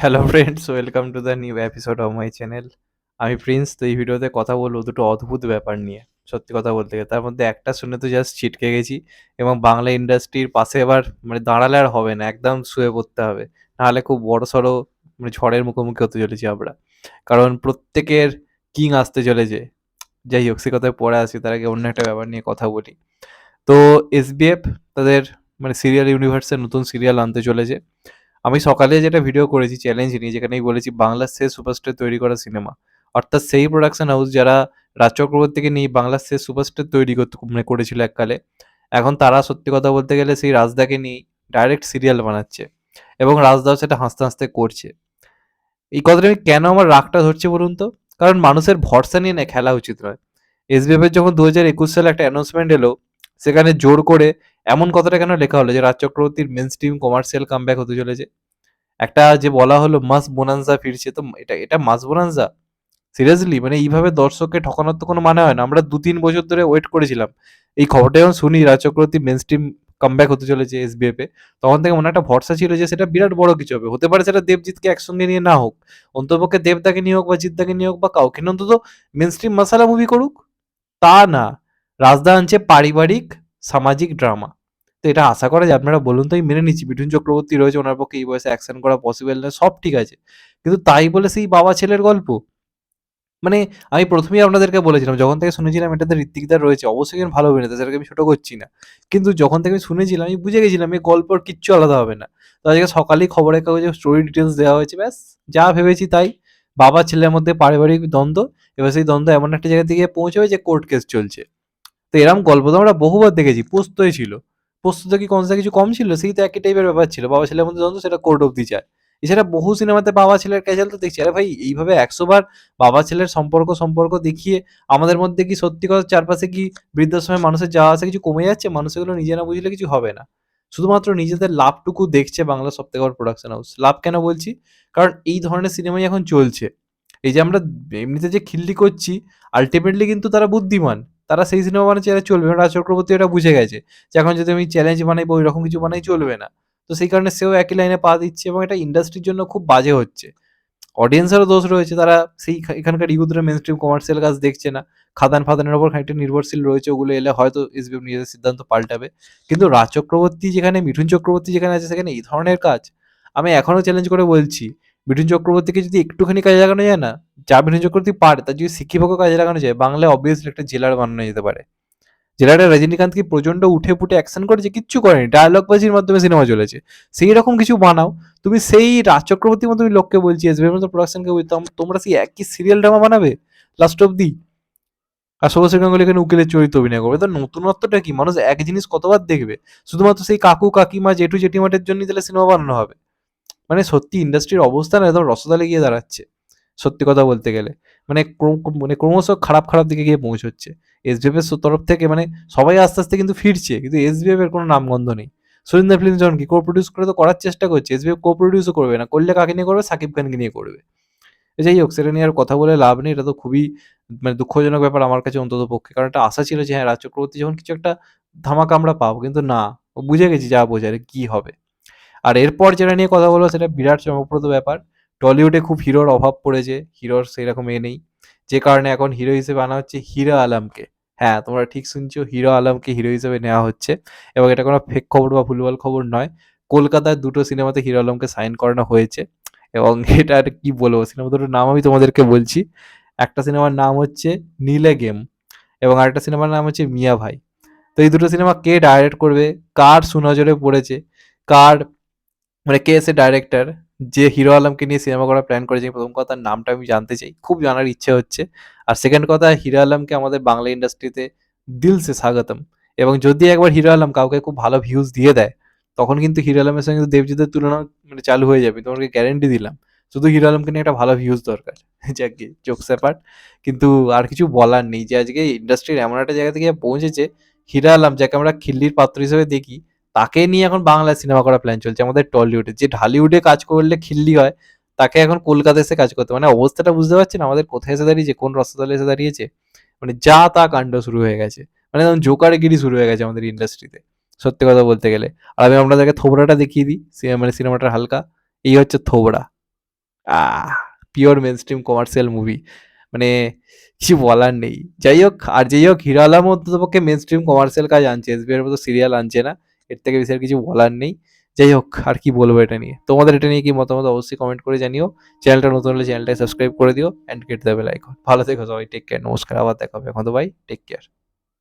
Hello friends welcome to the new episode of my channel আমি Prince তো এই ভিডিওতে কথা বলব দুটো অদ্ভুত ব্যাপার নিয়ে। সত্যি কথা বলতে গেলে, তার মধ্যে একটা শুনে তো জাস্ট ছিটকে গেছি এবং বাংলা ইন্ডাস্ট্রির পাশে এবার মানে দাঁড়ালে আর হবে না, একদম শুয়ে পড়তে হবে। নাহলে খুব বড় সড়ো মানে ঝড়ের মুখোমুখি হতে চলেছি আমরা। কারণ প্রত্যেকের কিং আসতে চলেছে। যাই হোক, সে কথায় পরে আসি তার আগে অন্য একটা ব্যাপার নিয়ে কথা বলি। তো এসবিএফ তাদের মানে সিরিয়াল ইউনিভার্সের নতুন সিরিয়াল আনতে চলেছে। আমি সকালে যেটা ভিডিও করেছি চ্যালেঞ্জ নিয়ে যেখানে আমি বলেছি বাংলার শেষ সুপারস্টার তৈরি করা সিনেমা অর্থাৎ সেই প্রোডাকশন হাউস যারা রাজ চক্রবর্তীকে নিয়ে বাংলার শেষ সুপারস্টার তৈরি মানে করেছিল এককালে, এখন তারা সত্যি কথা বলতে গেলে সেই রাজদাকে নিয়ে ডাইরেক্ট সিরিয়াল বানাচ্ছে এবং রাজদাও সেটা হাসতে হাসতে করছে। এই কথাটা আমি কেন আমার রাগটা ধরছে বলুন তো? কারণ মানুষের ভরসা নিয়ে না খেলা উচিত নয়। এসবিএফ এর যখন দু হাজার একুশ সালে একটা অ্যানাউন্সমেন্ট এলো, সেখানে জোর করে এমন কথাটা কেন লেখা হলো যে রাজ চক্রবর্তীর মেন স্ট্রিম কমার্শিয়াল কামব্যাক হতে চলেছে? একটা যে বলা হলো মাস বোনান্সা ফিরছে, তো এটা এটা মাস বোনান্সা সিরিয়াসলি মানে এইভাবে দর্শককে ঠকানোর তো কোনো মানে হয় না। আমরা দু তিন বছর ধরে ওয়েট করেছিলাম। এই খবরটা যখন শুনি Raj Chakraborty main stream comeback হতে চলেছে এসবিএফ এ, তখন থেকে মনে একটা ভরসা ছিল যে সেটা বিরাট বড় কিছু হবে। হতে পারে সেটা দেবজিৎকে একসঙ্গে নিয়ে না হোক, অন্তপক্ষে দেবদাকে নিয়ে হোক বা জিদ্দাকে নিয়ে হোক বা কাউকে অন্তত মেন স্ট্রিম মশালা মুভি করুক। তা না। রাজদা আনছে পারিবারিক, সামাজিক ড্রামা তো এটা আশা করা যায়। আপনারা বলুন তো আমি মেনে নিচ্ছি। মিঠুন চক্রবর্তী রয়েছে, ওনার পক্ষে এই বয়সে অ্যাকশন করা পসিবল না, সব ঠিক আছে। কিন্তু তাই বলে সেই বাবা ছেলের গল্প? মানে আমি প্রথমেই আপনাদেরকে বলেছিলাম, যখন থেকে শুনেছিলাম এটাতে ঋত্বিকদার রয়েছে, অবশ্যই ভালো অভিনেতা সেটাকে আমি ছোটো করছি না। কিন্তু যখন থেকে আমি শুনেছিলাম, আমি বুঝে গেছিলাম, এই গল্পর কিচ্ছু আলাদা হবে না। তো আজকে সকালেই খবরের কাগজে স্টোরি ডিটেলস দেওয়া হয়েছে, ব্যাস, যা ভেবেছি তাই। বাবা ছেলের মধ্যে পারিবারিক দ্বন্দ্ব, এবার সেই দ্বন্দ্ব এমন একটা জায়গা থেকে পৌঁছবে যে কোর্ট কেস চলছে। তো এরকম গল্প তো আমরা বহুবার দেখেছি, পোস্তই ছিল। পোস্ততে কি কনসা কিছু কম ছিল, সেই তো একই টাইপের ব্যাপার ছিল। বাবা ছেলের মধ্যে দ্বন্দ্ব সেটা কোর্ট অব্দি যায়। এছাড়া বহু সিনেমাতে বাবা ছেলের ক্যাচাল তো দেখছি, আরে ভাই, এইভাবে একশো বার বাবা ছেলের সম্পর্ক সম্পর্ক দেখিয়ে আমাদের মধ্যে কি সত্যি কথা চারপাশে কি বৃদ্ধাশ্রমে মানুষের যাওয়া আসা কিছু কমে যাচ্ছে? মানুষ এগুলো নিজে না বুঝলে কিছু হবে না। শুধুমাত্র নিজেদের লাভটুকু দেখছে বাংলা সবথেকে বড় প্রোডাকশন হাউস লাভ কেন বলছি? কারণ এই ধরনের সিনেমাই এখন চলছে। এই যে আমরা এমনিতে যে খিল্লি করছি আলটিমেটলি কিন্তু তারা বুদ্ধিমান। তারা সেই সিনেমা বানাচ্ছে এরা চলবে। রাজ চক্রবর্তী এটা বুঝে গেছে যে এখন যদি আমি চ্যালেঞ্জ বানাই বা ওই রকম কিছু বানাই, চলবে না। তো সেই কারণে সেও একই লাইনে পা দিচ্ছে এবং এটা ইন্ডাস্ট্রির জন্য খুব বাজে হচ্ছে। অডিয়েন্সেরও দোষ রয়েছে, তারা সেই এখানকার ইউথরা মেন স্ট্রিম কমার্শিয়াল কাজ দেখছে না। খাদান ফাদানের ওপর খানিকটা নির্ভরশীল রয়েছে, ওগুলো এলে হয়তো এসবিএম নিজেদের সিদ্ধান্ত পাল্টাবে। কিন্তু রাজ চক্রবর্তী যেখানে, মিঠুন চক্রবর্তী যেখানে আছে, সেখানে এই ধরনের কাজ আমি এখনও চ্যালেঞ্জ করে বলছি মিঠুন চক্রবর্তীকে যদি একটুখানি কাজে লাগানো যায় না, যা মিঠুন চক্রবর্তী পারে তার যদি শিক্ষিপকে কাজে লাগানো যায়, বাংলায় অবভিয়াসলি একটা জেলার বানানো যেতে পারে। জেলাটা রজনীকান্ত কি প্রচণ্ড উঠে ফুটে অ্যাকশন করেছে কিচ্ছু করেনি ডায়লগ বাজির মাধ্যমে সিনেমা চলেছে। সেই রকম কিছু বানাও, তুমি সেই রাজ চক্রবর্তীর মতো লোককে বলছি এসবিএর মতো প্রোডাকশনকে বলতাম তোমরা সেই একই সিরিয়াল ড্রামা বানাবে? লাস্ট অব্দি আর শুভশ্রী গাঙ্গুলি এখানে উকিলের চরিত্র অভিনয় করবে। তো নতুনত্বটা কি? মানুষ এক জিনিস কতবার দেখবে? শুধুমাত্র সেই কাকু কাকিমা, জেঠু জেঠিমাটের জন্যই তাহলে সিনেমা বানানো হবে। মানে সত্যি ইন্ডাস্ট্রির অবস্থা না, একদম রসদালে গিয়ে দাঁড়াচ্ছে, সত্যি কথা বলতে গেলে। মানে মানে ক্রমশ খারাপ খারাপ দিকে গিয়ে পৌঁছচ্ছে। এসবিএফ এর তরফ থেকে মানে সবাই আস্তে আস্তে কিন্তু ফিরছে, কিন্তু এসবিএফ এর কোনো নামগন্ধ নেই। সুরিন্দর যখন কি কো প্রডিউস করে, তো করার চেষ্টা করছে এসবিএফ কো প্রডিউসও করবে না, করলে কাকে নিয়ে করবে? সাকিব খানকে নিয়ে করবে। যাই হোক, সেটা নিয়ে আর কথা বলে লাভ নেই, এটা তো খুবই মানে দুঃখজনক ব্যাপার আমার কাছে অন্তত পক্ষে। কারণ একটা আশা ছিল যে হ্যাঁ রাজ চক্রবর্তী যখন কিছু একটা ধামাকা আমরা পাবো, কিন্তু না, বুঝে গেছি যা বোঝার, কি হবে। আর এরপর যেটা নিয়ে কথা বলব সেটা বিরাট চমকপ্রদ ব্যাপার। টলিউডে খুব হিরোর অভাব পড়েছে, হিরোর সেরকম এ নেই। যে কারণে এখন হিরো হিসেবে আনা হচ্ছে হিরো আলমকে। হ্যাঁ তোমরা ঠিক শুনছো, হিরো আলমকে হিরো হিসেবে নেওয়া হচ্ছে। এবং এটা কোনো ফেক খবর বা ভুলভাল খবর নয়। কলকাতার দুটো সিনেমাতে হিরো আলমকে সাইন করানো হয়েছে। এবং এটা আর কি বলব, সিনেমা দুটোর নাম আমি তোমাদেরকে বলছি। একটা সিনেমার নাম হচ্ছে নীলে গেম এবং আরেকটা সিনেমার নাম হচ্ছে মিয়া ভাই। তো এই দুটো সিনেমা কে ডাইরেক্ট করবে? কার সুনজরে পড়েছে? কার মানে কে এসে ডাইরেক্টর যে হিরো আলমকে নিয়ে সিনেমা করার প্ল্যান করেছে প্রথম কথা নামটা আমি জানতে চাই। খুব জানার ইচ্ছে হচ্ছে। আর সেকেন্ড কথা হিরো আলমকে আমাদের বাংলা ইন্ডাস্ট্রিতে দিল সে স্বাগতম। এবং যদি একবার হিরো আলম কাউকে খুব ভালো ভিউজ দিয়ে দেয়, তখন কিন্তু হিরো আলমের সঙ্গে দেবজিতের তুলনা মানে চালু হয়ে যাবে। তোমাকে গ্যারেন্টি দিলাম। শুধু হিরো আলমকে নিয়ে একটা ভালো ভিউজ দরকার। যাকে চোখ স্যাপার কিন্তু আর কিছু বলার নেই যে আজকে ইন্ডাস্ট্রির এমন একটা জায়গা থেকে পৌঁছেছে হিরো আলম, যাকে আমরা খিল্লির পাত্র হিসেবে দেখি তাকে নিয়ে এখন বাংলায় সিনেমা করার প্ল্যান চলছে, আমাদের টলিউডে যে ঢালিউডে কাজ করলে খিল্লি হয়, তাকে এখন কলকাতা এসে কাজ করতে মানে অবস্থাটা বুঝতে পারছেন আমাদের কোথায় এসে দাঁড়িয়েছে কোন রসতলে এসে দাঁড়িয়েছে মানে যা তা কাণ্ড শুরু হয়ে গেছে মানে একদম জোকারগিরি শুরু হয়ে গেছে আমাদের ইন্ডাস্ট্রিতে সত্যি কথা বলতে গেলে আর আমি আপনাদেরকে থোবড়াটা দেখিয়ে দিই মানে সিনেমাটার হালকা এই হচ্ছে থোবড়া আহ! Pure mainstream commercial movie. মানে কিছু বলার নেই। যাই হোক, আর যেই হোক, হিরো আলম অন্ততপক্ষে মেইনস্ট্রিম কমার্শিয়াল কাজ আনছে। এসবিআই এর মতো সিরিয়াল আনছে না। এর থেকে বেশি আর কিছু বলার নেই। যাই হোক, আর কি বলব এটা নিয়ে। তোমাদের এটা নিয়ে কি মতামত অবশ্যই কমেন্ট করে জানিও। চ্যানেলটা নতুন হলে চ্যানেলটা সাবস্ক্রাইব করে দিও and get the bell icon. ভালো থেকো সবাই। Take care. নমস্কার। আবার দেখা হবে। এখন তো ভাই টেক কেয়ার।